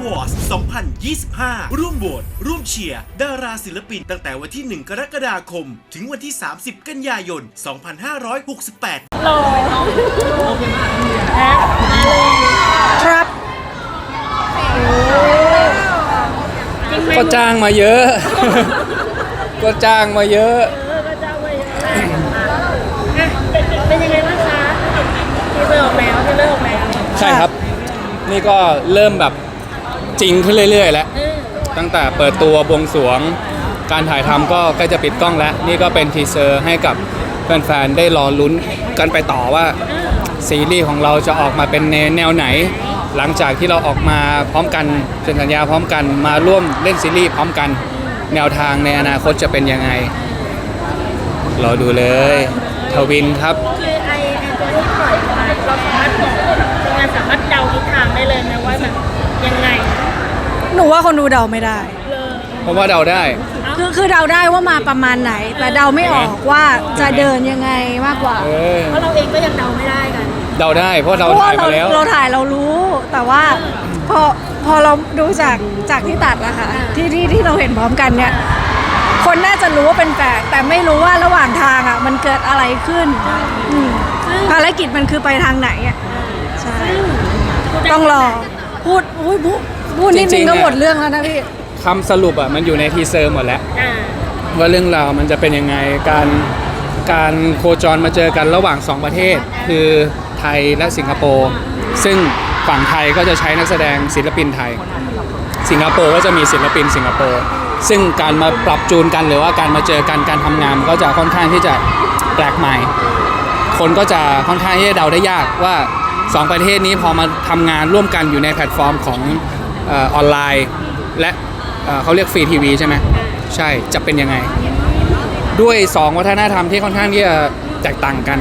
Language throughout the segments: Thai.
ายาทีวีอวอร์ด2025 ร่วมโหวตร่วมเชียร์ดาราศิลปินตั้งแต่วันที่ 1 กรกฎาคม ถึงวันที่ 30 กันยายน 2568ครับก็จ้างมาเยอะ ก็จ้างมาเยอะ เป็นยังไงบ้างคะทีเซอร์ออกแล้วทีเซอร์ออกแล้ว ใช่ครับ นี่ก็เริ่มแบบ จริงขึ้นเรื่อยๆ แล้ว ตั้งแต่เปิดตัวบวงสรวง การถ่ายทำก็ใกล้จะปิดกล้องแล้ว นี่ก็เป็นทีเซอร์ให้กับแฟนๆ ได้รอลุ้นกันไปต่อว่า ซีรีส์ของเราจะออกมาเป็นแนวไหน หลังจากที่เราออกมาพร้อมกันเซ็นสัญญาพร้อมกันมาร่วมเล่นซีรีส์พร้อมกันแนวทางในอนาคตจะเป็นยังไง รอดูเลยทวินครับ คือไอไอตัวที่ปล่อยมาเราสามารถบอกทีมงานสามารถเดาทิศทางได้เลยนะว่าแบบยังไงห นูว่าคนดูเดาไม่ได้ เพราะว่าเดาได้ คือคือเดาได้ว่ามาประมาณไหน แต่เดาไม่ออกว่าจะเดินยังไงมากกว่า เออ เพราะเราเองก็ยังเดาไม่ได้กัน เดาได้เพราะเราเพราะว่าถ่ายเรามาแล้ว เราถ่ายเรารู้ แต่ว่าพอพอเราดูจากจากที่ตัดนะคะที่ที่ที่เราเห็นพร้อมกันเนี่ย คนน่าจะรู้ว่าเป็นแฝดแต่ไม่รู้ว่าระหว่างทางอะมันเกิดอะไรขึ้นอืมภารกิจมันคือไปทางไหนอะใช่ ต้องรอพูดอุ้ยพูด พูดนิดจรินึงงๆก็อะหมดเรื่องแล้วนะพี่ คำสรุปอะมันอยู่ในทีเซอร์หมดแล้ว อ่าว่าเรื่องราวมันจะเป็นยังไงการการโคจรมาเจอกันระหว่าง 2 ประเทศ คือไทยและสิงคโปร์ซึ่งฝั่งไทยก็จะใช้นักแสดงศิลปินไทย สิงคโปร์ก็จะมีศิลปินสิงคโปร์ซึ่งการมาปรับจูนกันหรือว่าการมาเจอกันการทำงานมันก็จะค่อนข้างที่จะแปลกใหม่ คนก็จะค่อนข้างที่จะเดาได้ยากว่า 2 ประเทศนี้พอมาทำงานร่วมกันอยู่ในแพลตฟอร์มของเออออนไลน์ และเอ่อเขาเรียกฟรีทีวีใช่ไหมใช่จะเป็นยังไง ด้วย 2 วัฒนธรรมที่ค่อนข้างที่จะแตกต่างกัน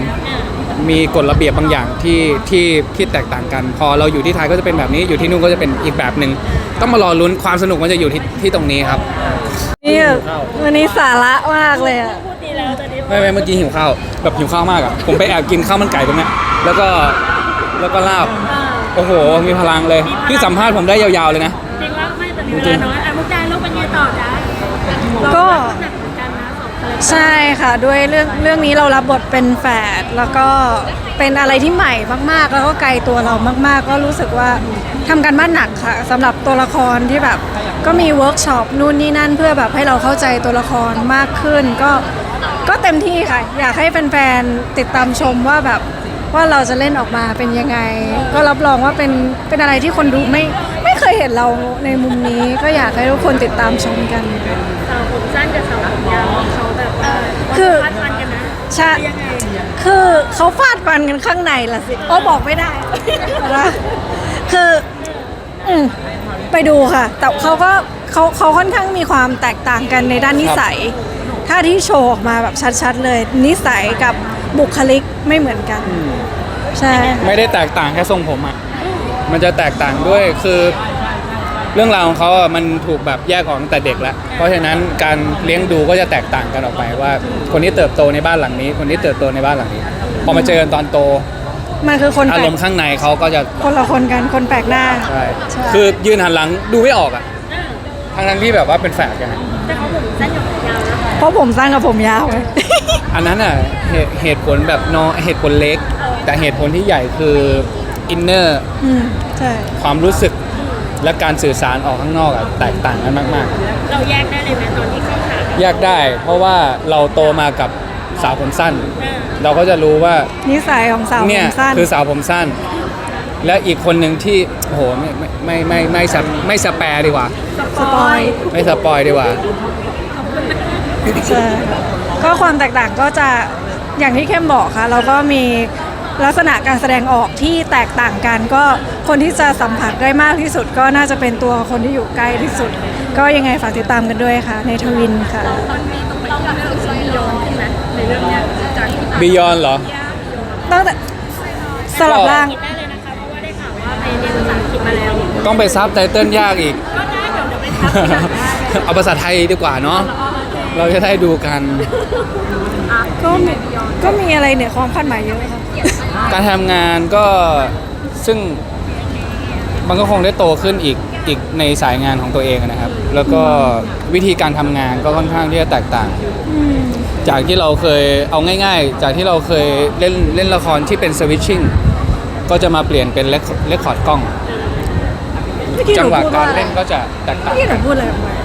มีกฎระเบียบบางอย่างที่ที่ที่แตกต่างกัน พอเราอยู่ที่ไทยก็จะเป็นแบบนี้อยู่ที่นู่นก็จะเป็นอีกแบบหนึ่งต้องมารอลุ้นความสนุกมันจะอยู่ที่ที่ตรงนี้ครับนี่แบบวันนี้สาระมากเลยอะพูดดีแล้วตอนนี้ไม่ไม่เมื่อกี้หิวข้าวแบบหิวข้าวมากอะผมไปแอบกินข้าวมันไก่ตรงเนี้ยแล้วก็แล้วก็ลาบ โอ้โห มีพลังเลยที่สัมภาษณ์ผมได้ยาวๆเลยนะ จริงว่าไม่แต่มีเวลาน้อยอะมุกดาลูกเป็นไงต่อจ้าก็ หนักเหมือนกันนะสองคนใช่ค่ะด้วยเรื่องเรื่องนี้เรารับบทเป็นแฝดแล้วก็เป็นอะไรที่ใหม่มากๆ แล้วก็ไกลตัวเรามากๆ ก็รู้สึกว่าทำกันบ้านหนักค่ะสำหรับตัวละครที่แบบ ก็มีเวิร์กช็อปนู่นนี่นั่นเพื่อแบบให้เราเข้าใจตัวละครมากขึ้น ก็ก็เต็มที่ค่ะ อยากให้แฟนๆติดตามชมว่าแบบ ว่าเราจะเล่นออกมาเป็นยังไง ก็รับรองว่าเป็นเป็นอะไรที่คนดูไม่ไม่เคยเห็นเราในมุมนี้ก็อยากให้ทุกคนติดตามชมกัน สาวผมสั้นกับสาวผมยาวเขาแบบเออคือฟาดฟันกันนะใช่ยังไงคือเขาฟาดฟันกันข้างในล่ะสิโอ้บอกไม่ได้นะคืออืมไปดูค่ะ แต่เขาก็เขาเขาค่อนข้างมีความแตกต่างกันในด้านนิสัย ถ้าที่โชว์ออกมาแบบชัดๆเลย นิสัยกับบุคลิก ไม่เหมือนกัน ใช่ ไม่ได้แตกต่างแค่ทรงผมอะ มันจะแตกต่างด้วยคือเรื่องราวของเขาอะมันถูกแบบแยกออกตั้งแต่เด็กแล้ว เพราะฉะนั้นการเลี้ยงดูก็จะแตกต่างกันออกไปว่า คนที่เติบโตในบ้านหลังนี้ คนที่เติบโตในบ้านหลังนี้ พอมาเจอกันตอนโต มันคือคนอาแปลรกมณ์ข้างในเขาก็จะคนละคนกันคนแปลกหน้า ใช่ใช่ คือยืนหันหลังดูไม่ออกอะทั้งทั้งๆที่แบบว่าเป็นแฝดกันอะแต่เขาผมสั้นกับผมยาวนะ เพราะผมสั้นกับผมยาวไง อันนั้นอะเหตุเหตุผลแบบนอเหตุผลเล็ก แต่เหตุผลที่ใหญ่คืออินเนอร์อืมใช่ ความรู้สึกและการสื่อสารออกข้างนอกอะแตกต่างกันมาก เราแยกได้เลยไหมตอนที่เข้าฉากๆแยกได้ เพราะว่าเราโตมากับสาวผมสั้นเออเราก็จะรู้ว่า นิสัยของสาวผเนี่ยมสั้น คือสาวผมสั้น และอีกคนหนึ่งที่โอ้โหไม่ไม่ไม่ไม่ไม่สปไม่สแปรดีกว่า สปอย ไม่สปอยดีกว่า ใช่ก็ความแตกต่างก็จะอย่างที่เข้มบอกค่ะเราก็มีลักษณะการแสดงออกที่แตกต่างกันก็คนที่จะสัมผัสได้มากที่สุด ก็น่าจะเป็นตัวคนที่อยู่ใกล้ที่สุด ก็ยังไงฝากติดตามกันด้วยค่ะ ในทวินค่ะตอนนี้ต้องต้องเรื่องซีรีส์ย้อนใช่ไหมในเรื่องเนี้ยจากที่บิยอนเหรอตั้งแต่สลับร่างคิดได้เลยนะคะเพราะว่าได้ข่าวว่าไปเรียนภาษาอังกฤษมาแล้วต้องไปซับไตเติ้ลยากอีกก็ได้เดี๋ยวเดี๋ยวไปทักทีหลังได้เอาภาษาไทยดีกว่าเนาะ เราจะได้ดูกัน ก็มีก็มีอะไรเหนือความคาดหมายเยอะค่ะการทำงานก็ซึ่งมันก็คงได้โตขึ้นอีกอีกในสายงานของตัวเองนะครับ แล้วก็วิธีการทำงานก็ค่อนข้างที่จะแตกต่างจากที่เราเคยเอาง่าย ๆ จากที่เราเคยเล่นเล่นละครที่เป็นสวิตชิ่งก็จะมาเปลี่ยนเป็นเลคคอร์ดกล้อง เมื่อกี้หจันูงหวะพูดกาว่ารอะไรเล่นก็จะแตกต่างเมื่อกี้หนูพูดอะไรออกมา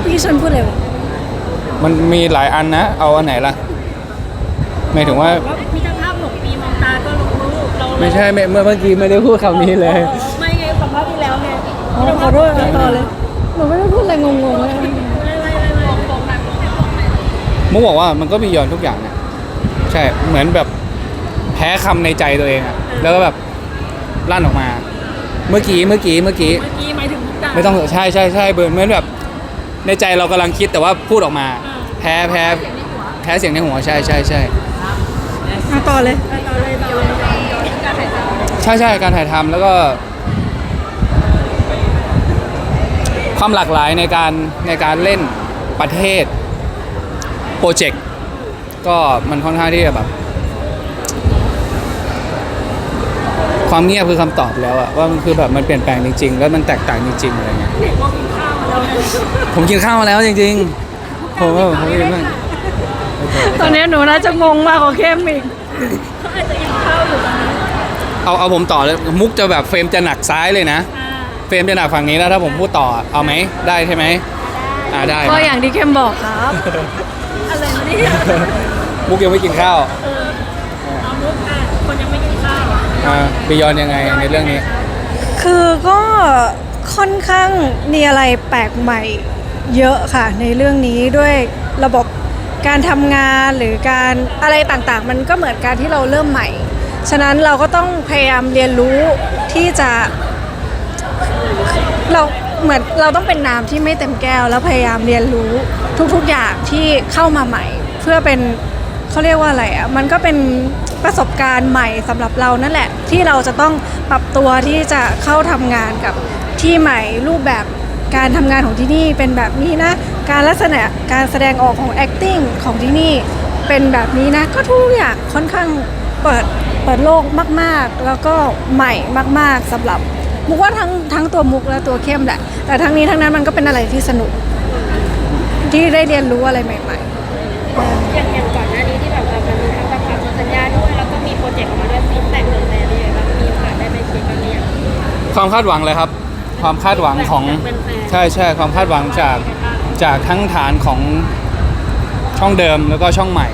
เมื่อกี้ฉันพูดอะไรวะ มันมีหลายอันนะ เอาอันไหนล่ะหมายถึงว่าว่ามิตรภาพหลงปีมองตาก็ลงรูปเราไม่ใช่ไม่เมื่อเมื่อกี้ไม่ได้พูดคำนี้เลย ไม่ไงสัมภาษณ์ที่แล้วไงอ๋อขอโทษค่ะต่อเลยหนูไม่ได้พูดอะไรงงๆเลยไม่ไม่ไม่ไม่มองหนักมุกบอกว่ามันก็มียอนทุกอย่างเนี่ยใช่เหมือนแบบแพ้คำในใจตัวเองอะแล้วก็แบบลั่นออกมา เมื่อกี้เมื่อกี้เมื่อกี้ เมื่อกี้หมายถึงมุกดาไม่ต้องใช่ใช่ใช่เบิร์นเหมือนแบบ ในใจเรากำลังคิดแต่ว่าพูดออกมา แพ้แพ้แพ้เสียงในหัวใช่ใช่ใช่มาต่อเลยไปต่อเลยต่อเลยการถ่ายทำใช่ใช่การถ่ายทำแล้วก็ ความหลากหลายในการในการเล่นประเทศโปรเจกต์ก็มันค่อนข้างที่จะแบบ ความเงียบคือคำตอบแล้วอะว่ามันคือแบบมันเปลี่ยนแปลงจริง ๆ แล้วมันแตกต่างจริงๆอะไรเงี้ยเห็นว่ากินข้าวมาแล้วเนี่ยผมกินข้าวมาแล้วจริง ๆ ผมว่าผมกินมากตอนนี้หนูน่าจะงงมากกว่าเข้มอีกเขาอาจจะกินข้าอยู่ตอนนี้เอาเอาผมต่อเลยมุกจะแบบเฟรมจะหนักซ้ายเลยนะ อ่าเฟรมจะหนักฝั่งนี้แล้วถ้าผมพูดต่อเอาไหมได้ใช่ไหมอ่าได้ก็อย่างที่เข้มบอกครับ อะไรนะเนี่ยมุกยังไม่กินข้าวเออเอามุกอะคนยังไม่กินข้าวอะอ่าบิยอนยังไงในเรื่องนี้ คือก็ค่อนข้างมีอะไรแปลกใหม่ เยอะค่ะในเรื่องนี้ด้วยระบบการทำงานหรือการอะไรต่างๆ มันก็เหมือนการที่เราเริ่มใหม่ ฉะนั้นเราก็ต้องพยายามเรียนรู้ที่จะเราเหมือนเราต้องเป็นน้ำที่ไม่เต็มแก้ว แล้วพยายามเรียนรู้ทุกๆอย่างที่เข้ามาใหม่ เพื่อเป็นเขาเรียกว่าอะไรอะมันก็เป็นประสบการณ์ใหม่สำหรับเรานั่นแหละ ที่เราจะต้องปรับตัวที่จะเข้าทำงานกับที่ใหม่รูปแบบ การทำงานของที่นี่เป็นแบบนี้นะ การลักษณะการแสดงออกของ acting ของที่นี่เป็นแบบนี้นะ ก็ทุกอย่างค่อนข้างเปิดเปิดโลกมาก ๆ แล้วก็ใหม่มาก ๆสำหรับ มุกว่าทั้งทั้งตัวมุกและตัวเข้มแหละ แต่ทั้งนี้ทั้งนั้นมันก็เป็นอะไรที่สนุก ที่ได้เรียนรู้อะไรใหม่อย่างอย่างก่อนหน้านี้ที่แบบว่ามันมีทั้งประกาศสัญญาด้วย แล้วก็มีโปรเจกต์ออกมาด้วยฟีดแบ็กหรืออะไรอย่างเงี้ยบ้างมีโอกาสได้ไปเช็คกันหรือยังความคาดหวังเลยครับ ความคาดหวังของเป็นแฟนใช่ใช่ความคาดหวังจากจากทั้งฐานของช่องเดิมแล้วก็ช่องใหม่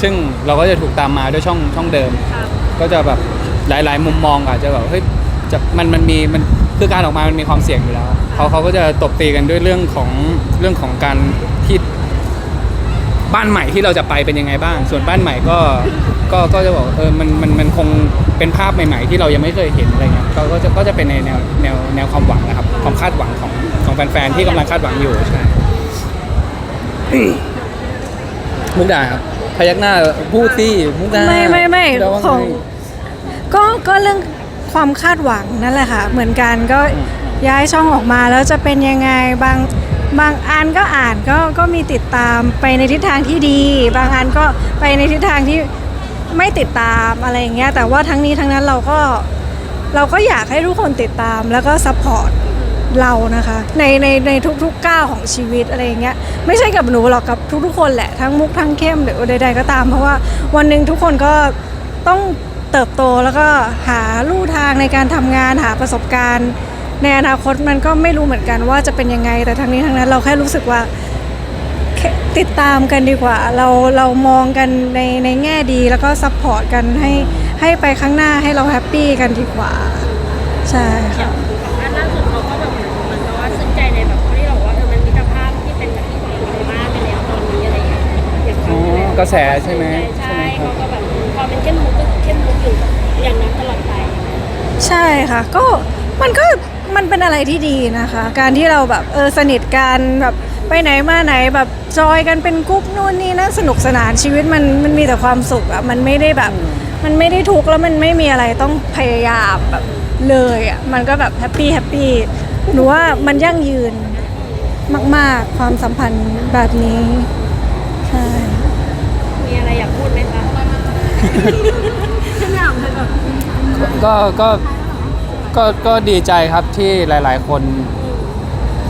ซึ่งเราก็จะถูกตามมาด้วยช่องช่องเดิมครับก็จะแบบหลาย ๆ มุมมองอาจจะแบบเฮ้ยจะมันมันมีมันคือการออกมามันมีความเสี่ยงอยู่แล้วเขาเขาก็จะตบตีกันด้วยเรื่องของเรื่องของการที่ บ้านใหม่ที่เราจะไปเป็นยังไงบ้าง ส่วนบ้านใหม่ก็ก็ก็จะบอกเออมันมันมันคงเป็นภาพใหม่ ๆ ที่เรายังไม่เคยเห็นอะไรเงี้ยก็ก็จะก็จะเป็นในแนวแนวแนวความหวังนะครับความคาดหวังของของแฟนๆที่กำลังคาดหวังอยู่ใช่มุกดาครับพยักหน้าพูดสิมุกดาไม่ไม่ไม่มุกดาว่าของไงๆก็ก็เรื่องความคาดหวังนั่นแหละค่ะ เหมือนกันก็อืมย้ายช่องออกมาแล้วจะเป็นยังไงบาง บางอันก็อ่านก็ก็มีติดตามไปในทิศทางที่ดี บางอันก็ไปในทิศทางที่ไม่ติดตามอะไรอย่างเงี้ยแต่ว่าทั้งนี้ทั้งนั้นเราก็เราก็อยากให้ทุกคนติดตามแล้วก็ซัพพอร์ตเรานะคะในในในทุกๆก้าวของชีวิตอะไรอย่างเงี้ยไม่ใช่กับหนูหรอกกับทุกๆคนแหละทั้งมุกทั้งเข้มหรือใดๆก็ตาม เพราะว่าวันหนึ่งทุกคนก็ต้องเติบโตแล้วก็หาลู่ทางในการทำงานหาประสบการณ์ ในอนาคตมันก็ไม่รู้เหมือนกันว่าจะเป็นยังไง แต่ทั้งนี้ทั้งนั้นเราแค่รู้สึกว่าแค่ติดตามกันดีกว่า เราเรามองกันในในแง่ดีแล้วก็ซัพพอร์ตกันให้ให้ไปข้างหน้าให้เราแฮปปี้กันดีกว่า ใช่ค่ะของอันล่าสุดเขาก็แบบเหมือนเหมือนกับว่าซึ้งใจในแบบที่เราบอกว่าเออมันมิตรภาพที่เป็นแบบที่ของในบ้านไปแล้วตอนนี้อะไรอย่างเงี้ยอย่างเขาอ๋อกระแสใช่ไหมใช่ใช่ไหมครับเขาก็แบบพอเป็นเข้มมุกก็เข้มมุกอยู่อย่างนั้นตลอดไป ใช่ค่ะ ก็มันก็ มันเป็นอะไรที่ดีนะคะ การที่เราแบบเออสนิทกันแบบไปไหนมาไหนแบบจอยกันเป็นกรุ๊ปนู่นนี่นะสนุกสนานชีวิตมันมันมีแต่ความสุขอะมันไม่ได้แบบ มันไม่ได้ทุกข์แล้วมันไม่มีอะไรต้องพยายามแบบเลยอะมันก็แบบแฮปปี้แฮปปี้หนูว่ามันยั่งยืนมาก ๆ ความสัมพันธ์แบบนี้ใช่มีอะไรอยากพูดไหมคะฉันถามเธอแบบก็ก็ ก็ก็ดีใจครับที่หลาย ๆ คน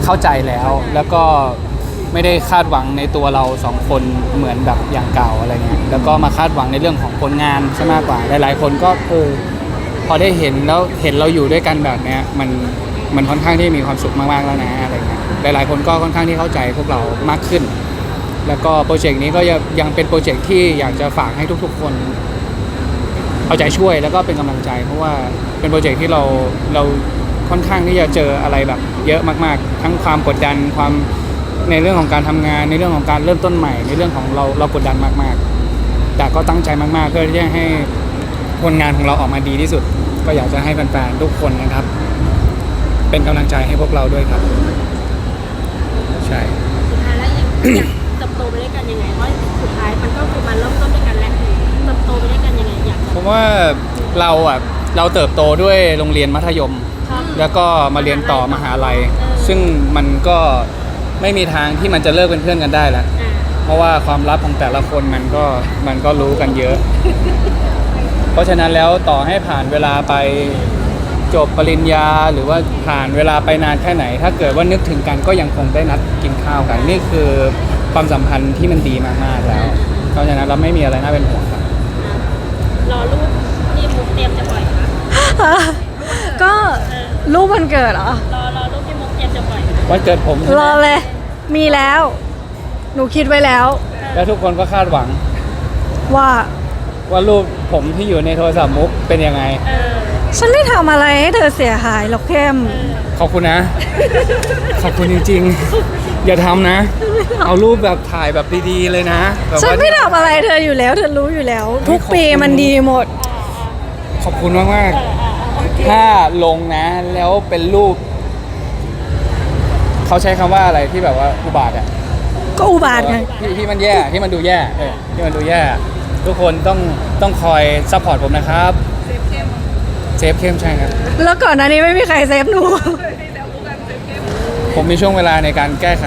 เข้าใจแล้ว แล้วก็ไม่ได้คาดหวังในตัวเราสองคนเหมือนแบบอย่างเก่าอะไรเงี้ยแล้วก็มาคาดหวังในเรื่องของผลงานใช่มากกว่า หลาย ๆ คนก็เออพอได้เห็นแล้วเห็นเราอยู่ด้วยกันแบบเนี้ยมันมันค่อนข้างที่มีความสุขมากๆแล้วนะอะไรเงี้ยหลาย ๆ คนก็ค่อนข้างที่เข้าใจพวกเรามากขึ้น แล้วก็โปรเจกต์นี้ก็ยังยังเป็นโปรเจกต์ที่อยากจะฝากให้ทุก ๆ คน เอาใจช่วยแล้วก็เป็นกำลังใจ เพราะว่าเป็นโปรเจกต์ที่เราเราค่อนข้างที่จะเจออะไรแบบ เยอะมากๆ ทั้งความกดดันความในเรื่องของการทำงาน ในเรื่องของการเริ่มต้นใหม่ ในเรื่องของเราเรากดดันมากๆ แต่ก็ตั้งใจมากๆ เพื่อที่จะให้ผลงานของเราออกมาดีที่สุด ก็อยากจะให้แฟนๆทุกคนนะครับ เป็นกำลังใจให้พวกเราด้วยครับ ใช่สุดท้ายแล้วยังอยากเติบโตไปด้วยกันยังไงเพราะสุดท้ายมันก็คือมันเริ่มต้นด้วยกันแหละเติบโตไปด้วยกันยังไง อยากผมว่าเราอะเราเติบโตด้วยโรงเรียนมัธยมครับแล้วก็มาเรียนต่อมหาลัย ซึ่งมันก็ไม่มีทางที่มันจะเลิกเป็นเพื่อนกันได้แล้วอ่าเพราะว่าความลับของแต่ละคนมันก็มันก็รู้กันเยอะ เพราะฉะนั้นแล้วต่อให้ผ่านเวลาไปจบปริญญาหรือว่าผ่านเวลาไปนานแค่ไหน ถ้าเกิดว่านึกถึงกันก็ยังคงได้นัดกินข้าวกัน นี่คือความสัมพันธ์ที่มันดีมากๆแล้ว เพราะฉะนั้นเราไม่มีอะไรน่าเป็นห่วงครับ รอรูปที่มุกเตรียมจะปล่อยคะก็รูปวันเกิดเหรอ รอรอรูปที่มุกเตรียมจะปล่อยวันเกิดผมรอเลย มีแล้ว หนูคิดไว้แล้ว แล้วทุกคนก็คาดหวัง ว่า ว่ารูปผมที่อยู่ในโทรศัพท์มุกเป็นยังไง เออฉันไม่ทำอะไรให้เธอเสียหายหรอกเข้มขอบคุณนะ ขอบคุณจริงๆ อย่าทำนะ เอารูปแบบถ่ายแบบดีๆเลยนะแบบฉันว่า ไม่ทำอะไรเธออยู่แล้ว เธอรู้อยู่แล้ว ทุกปีมันดีหมด ขอบคุณมากๆถ้าลงนะ แล้วเป็นรูป เขาใช้คำว่าอะไรที่แบบว่าอุบาทอะก็อุบาทไง ที่ที่มันแย่ที่มันดูแย่เออที่มันดูแย่ ทุกคนต้องต้องคอยซัพพอร์ตผมนะครับ เซฟเข้มใช่ครับ แล้วก่อนหน้านี้ไม่มีใครเซฟหนู ผมมีช่วงเวลาในการแก้ไข